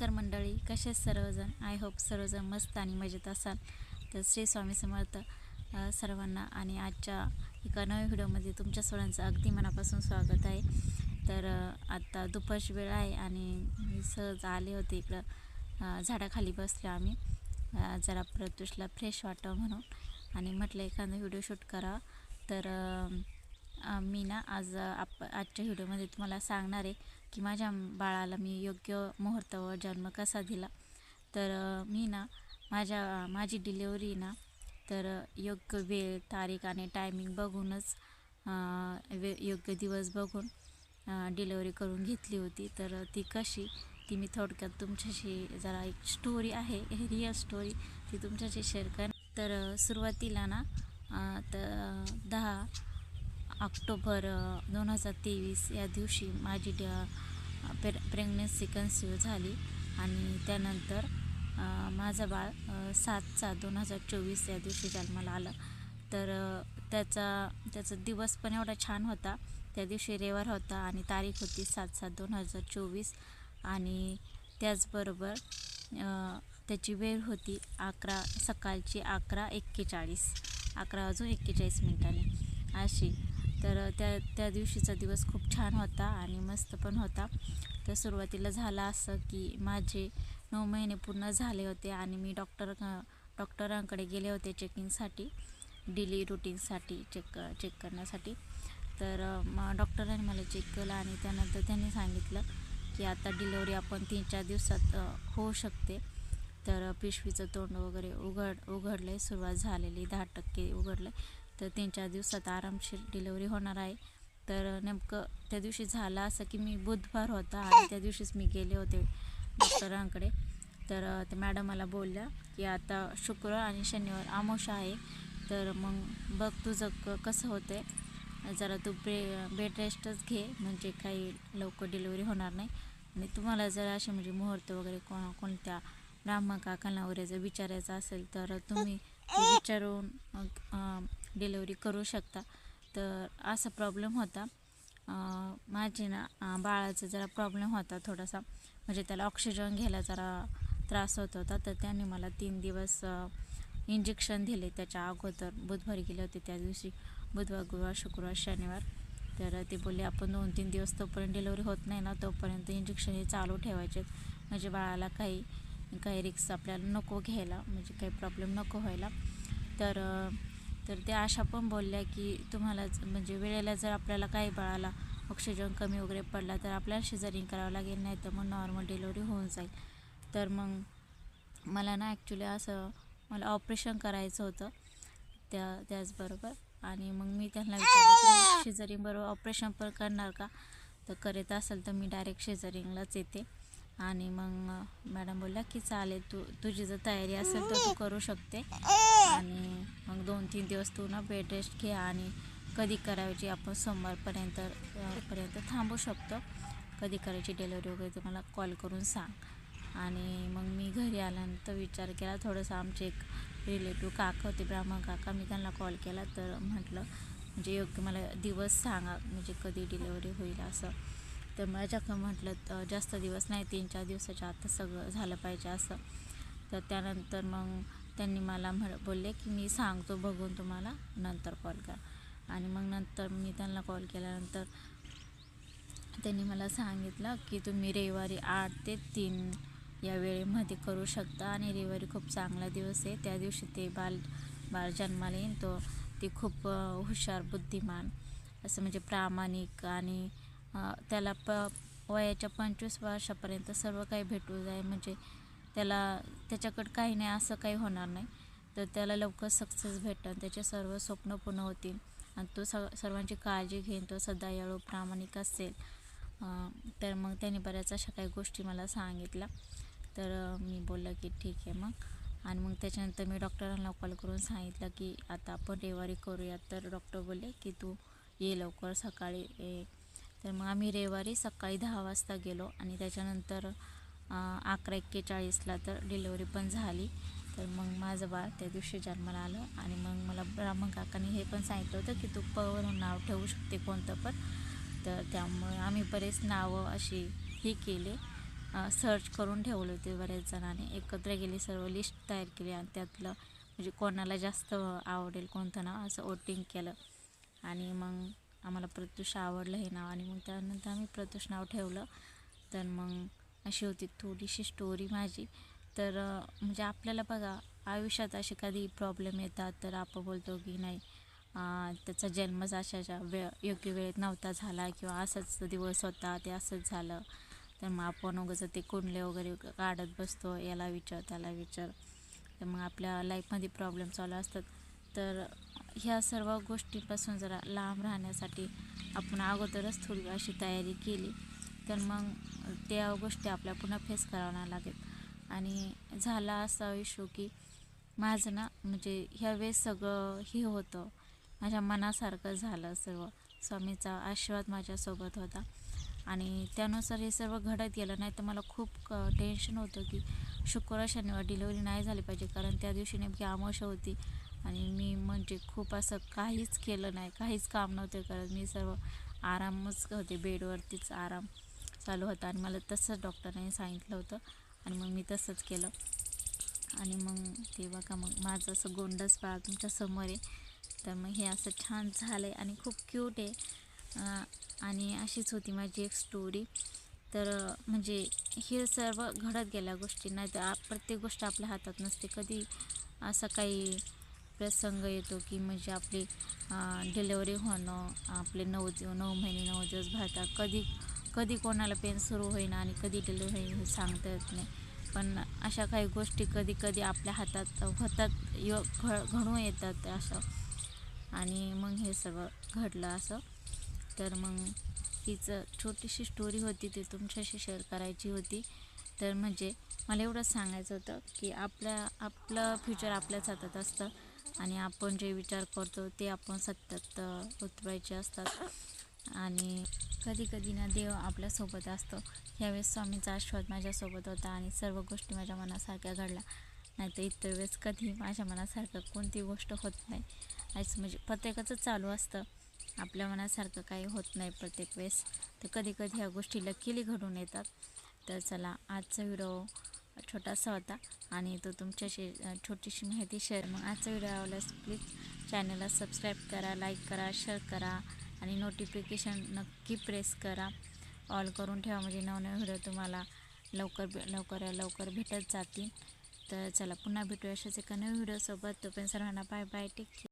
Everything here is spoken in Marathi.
नमस्कार मंडळी कसे सर्वजण? आय होप सर्वजण मस्त आणि मजेत असाल. तर श्री स्वामी समर्थ सर्वांना आणि आजच्या एका नव्या व्हिडिओमध्ये तुमच्या सर्वांचं अगदी मनापासून स्वागत आहे. तर आत्ता दुपारची वेळ आहे आणि मी सहज आले होते इकडं. झाडाखाली बसले आम्ही. जरा प्रत्युषला फ्रेश वाटावं म्हणून. आणि म्हटलं एखादा व्हिडिओ शूट करा. तर मी ना आज आप आजच्या व्हिडिओमध्ये तुम्हाला सांगणार आहे. की माझ्या बाळाला मी योग्य मुहूर्तावर जन्म कसा दिला? तर मी ना माझ्या माझी डिलेवरी ना तर योग्य वेळ तारीख आणि टायमिंग बघूनच वे योग्य दिवस बघून डिलेवरी करून घेतली होती. तर ती कशी? ती मी थोडक्यात तुमच्याशी जरा एक स्टोरी आहे रिअल स्टोरी ती तुमच्याशी शेअर कर तर सुरुवातीला ना तर दहा ऑक्टोबर दोन हजार तेवीस या दिवशी माझी ड प्रे प्रेग्नन्सी कन्सिव्ह झाली आणि त्यानंतर माझं बाळ सात सात दोन हजार चोवीस या दिवशी जन्माला आलं. तर त्याचा त्याचा दिवस पण एवढा छान होता. त्या दिवशी रविवार होता आणि तारीख होती सात सात दोन हजार चोवीस आणि त्याचबरोबर त्याची वेळ होती अकरा सकाळची अकरा एक्केचाळीस अकरा वाजून एक्केचाळीस मिनिटांनी. अशी तर त्या त्या दिवशीचा दिवस खूप छान होता आणि मस्त पण होता. तर सुरुवातीला झालं असं की माझे नऊ महिने पूर्ण झाले होते आणि मी डॉक्टर डॉक्टरांकडे गेले होते चेकिंगसाठी डेली रुटीनसाठी चेक चेक करण्यासाठी. तर मग डॉक्टरांनी मला चेक केलं आणि त्यानंतर त्यांनी सांगितलं की आता डिलेवरी आपण तीन चार दिवसात होऊ शकते. तर पिशवीचं तोंड वगैरे उघड उघडलं आहे सुरुवात झालेली दहा टक्के उघडलं आहे तर तीन चार दिवसात आरामशीर डिलेवरी होणार आहे. तर नेमकं त्या दिवशी झालं असं की मी बुधवार होता आणि त्या दिवशीच मी गेले होते डॉक्टरांकडे. तर त्या मॅडम मला बोलल्या की आता शुक्रवार आणि शनिवार आमोशा आहे. तर मग बघ तुझं क कसं होतं आहे जरा तू बे बेड रेस्टच घे म्हणजे काही लवकर डिलिव्हरी होणार नाही. आणि तुम्हाला जर असे म्हणजे मुहूर्त वगैरे कोण कोणत्या ब्राह्मण काकांना वगैरे जर विचारायचं असेल तर तुम्ही विचारून डिलेवरी करू शकता. तर असा प्रॉब्लेम होता. माझे ना बाळाचा जरा प्रॉब्लेम होता थोडासा. म्हणजे त्याला ऑक्सिजन घ्यायला जरा त्रास होत होता. तर त्यांनी मला तीन दिवस इंजेक्शन दिले. त्याच्या अगोदर बुधवारी गेले होते. त्या दिवशी बुधवार गुरुवार शुक्रवार शनिवार. तर ते बोलले आपण दोन तीन दिवस तोपर्यंत डिलेवरी होत नाही ना तोपर्यंत इंजेक्शन हे चालू ठेवायचे म्हणजे बाळाला काही काही रिक्स आपल्याला नको घ्यायला म्हणजे काही प्रॉब्लेम नको व्हायला. तर तर त्या अशा पण बोलल्या की तुम्हाला म्हणजे वेळेला जर आपल्याला काही बाळाला ऑक्सिजन कमी वगैरे पडला तर आपल्याला शेजारी करावं लागेल नाही तर मग नॉर्मल डिलिव्हरी होऊन जाईल. तर मग मला ना ॲक्च्युली असं मला ऑपरेशन करायचं होतं त्या त्याचबरोबर. आणि मग मी त्यांना विचारलं तुम्ही बरोबर ऑपरेशन पण करणार का? तर करत असेल तर मी डायरेक्ट शेजारिंगलाच येते. आणि मग मॅडम बोलल्या की चालेल तू तुझी जर तयारी असेल तर तू करू शकते. आणि मग दोन तीन दिवस तू ना बेड रेस्ट घे आणि कधी करायची आपण सोमवारपर्यंत पर्यंत थांबू शकतो. कधी करायची डिलेवरी वगैरे ते मला कॉल करून सांग. आणि मग मी घरी आल्यानंतर विचार केला थोडंसं आमचे एक रिलेटिव्ह काका होते ब्राह्मण काका मी त्यांना कॉल केला. तर म्हटलं म्हणजे योग्य मला दिवस सांगा म्हणजे कधी डिलेवरी होईल असं. तर माझ्याकडं म्हटलं तर जास्त दिवस नाही तीन चार दिवसाच्या आत सगळं झालं पाहिजे असं. तर त्यानंतर मग त्यांनी मला म्हण बोलले की मी सांगतो बघून तुम्हाला नंतर कॉल करा. आणि मग नंतर मी त्यांना कॉल केल्यानंतर त्यांनी मला सांगितलं की तुम्ही रविवारी आठ ते तीन या वेळेमध्ये करू शकता आणि रविवारी खूप चांगला दिवस आहे. त्या दिवशी ते बाल बाळ जन्माला येईल तो ते खूप हुशार बुद्धिमान असं म्हणजे प्रामाणिक आणि त्याला प वयाच्या पंचवीस वर्षापर्यंत सर्व काही भेटू जाय. म्हणजे त्याला त्याच्याकडं काही नाही असं काही होणार नाही. तर त्याला लवकर सक्सेस भेटेल त्याचे सर्व स्वप्न पूर्ण होतील. आणि तो स सर्वांची काळजी घेईन. तो सदायाळू प्रामाणिक असेल. तर मग त्याने बऱ्याच अशा काही गोष्टी मला सांगितल्या. तर मी बोललं की ठीक आहे मग. आणि मग त्याच्यानंतर मी डॉक्टरांना कॉल करून सांगितलं की आता आपण रविवारी करूया तर डॉक्टर बोलले की तू ये लवकर. सकाळी ये तर मग आम्ही रविवारी सकाळी दहा वाजता गेलो आणि त्याच्यानंतर अकरा एक्केचाळीसला तर डिलेवरी पण झाली. तर मग माझं बाळ त्या दिवशी जन्माला आलं आणि मग मला ब्राह्मण काकांनी हे पण सांगितलं होतं की तू पवरून नाव ठेवू शकते कोणतं पण. तर त्यामुळे आम्ही बरेच नावं अशी हे केले. सर्च करून ठेवले होते बऱ्याच जणांनी. एकत्र गेली सर्व लिस्ट तयार केली आणि त्यातलं म्हणजे कोणाला जास्त आवडेल कोणतं नाव असं वोटिंग केलं. आणि मग आम्हाला प्रत्युष आवडलं हे नाव आणि मग त्यानंतर आम्ही प्रत्युष नाव ठेवलं. तर मग अशी होती थोडीशी स्टोरी माझी. तर म्हणजे आपल्याला बघा आयुष्यात असे कधी प्रॉब्लेम येतात तर आपण बोलतो की नाही त्याचा जन्मच अशाच्या वेळ योग्य वेळेत नव्हता झाला किंवा असाच दिवस होता ते असंच झालं. तर मग आपण उगाच ते कुंडले वगैरे काढत बसतो याला विचार त्याला विचार. तर मग आपल्या लाईफमध्ये प्रॉब्लेम चालू असतात. तर ह्या सर्व गोष्टींपासून जरा लांब राहण्यासाठी आपण अगोदरच थोडी अशी तयारी केली. तर मग त्या गोष्टी आपल्या पुन्हा फेस करावं नाही लागेल. आणि झाला असा इशू की माझं ना म्हणजे ह्या वेळेस सगळं हे होतं. माझ्या मनासारखं झालं सर्व. स्वामीचा आशीर्वाद माझ्यासोबत होता. आणि त्यानुसार हे सर्व घडत गेलं. नाही तर मला खूप टेन्शन होतं की शुक्रवार शनिवार डिलिव्हरी नाही झाली पाहिजे. कारण त्या दिवशी नेमकी आमोश होती. आणि मी म्हणजे खूप असं काहीच केलं नाही काहीच काम नव्हते करत. मी सर्व आरामच होते बेडवरतीच आराम चालू होता आणि मला तसंच डॉक्टरांनी सांगितलं होतं आणि मग मी तसंच केलं. आणि मग ते बघा मग माझं असं गोंडस बाळ तुमच्यासमोर आहे. तर मग हे असं छान झालं आहे आणि खूप क्यूट आहे. आणि अशीच होती माझी एक स्टोरी तर म्हणजे हे सर्व घडत गेल्या गोष्टी नाही तर प्रत्येक गोष्ट आपल्या हातात नसते. कधी असं काही प्रसंग येतो की म्हणजे आपली डिलेवरी होणं आपले नऊ दिव नऊ महिने नऊ दिवस भरतात कधी कधी कोणाला पेन सुरू होईना आणि कधी डिलेवरी होईल हे सांगता येत नाही. पण अशा काही गोष्टी कधी कधी आपल्या हातात होतात य घ घडून येतात असं. आणि मग हे सगळं घडलं असं. तर मग तिचं छोटीशी स्टोरी होती ती तुमच्याशी शेअर करायची होती. तर म्हणजे मला एवढंच सांगायचं होतं की आपल्या आपलं फ्युचर आपल्याच हातात असतं. आणि आपण जे विचार करतो ते आपण सत्यात उतरवायचे असतात. आणि कधी कधी ना देव आपल्यासोबत असतो. ह्यावेळेस स्वामीचा आशीर्वाद माझ्यासोबत होता आणि सर्व गोष्टी माझ्या मनासारख्या घडल्या. नाही तर इतर वेळेस कधी माझ्या मनासारखं कोणती गोष्ट होत नाही. असं म्हणजे प्रत्येकाचं चालू असतं. आपल्या मनासारखं काही होत नाही प्रत्येक वेळेस. तर कधी कधी ह्या गोष्टी लकीली घडून येतात. तर चला आजचा व्हिडिओ छोटासा होता आणि तो तुमच्याशी छोटीशी माहिती शेअर मग आजचा व्हिडिओ आवडल्यास प्लीज चॅनलला सबस्क्राईब करा लाईक करा शेअर करा आणि नोटिफिकेशन नक्की प्रेस करा. ऑल करून ठेवा म्हणजे नवनवे व्हिडिओ तुम्हाला लवकर लवकर लवकर भेटत जातील. तर चला पुन्हा भेटूया अशाच एका नवीन व्हिडिओसोबत तोपर्यंत सर्वांना बाय बाय टेक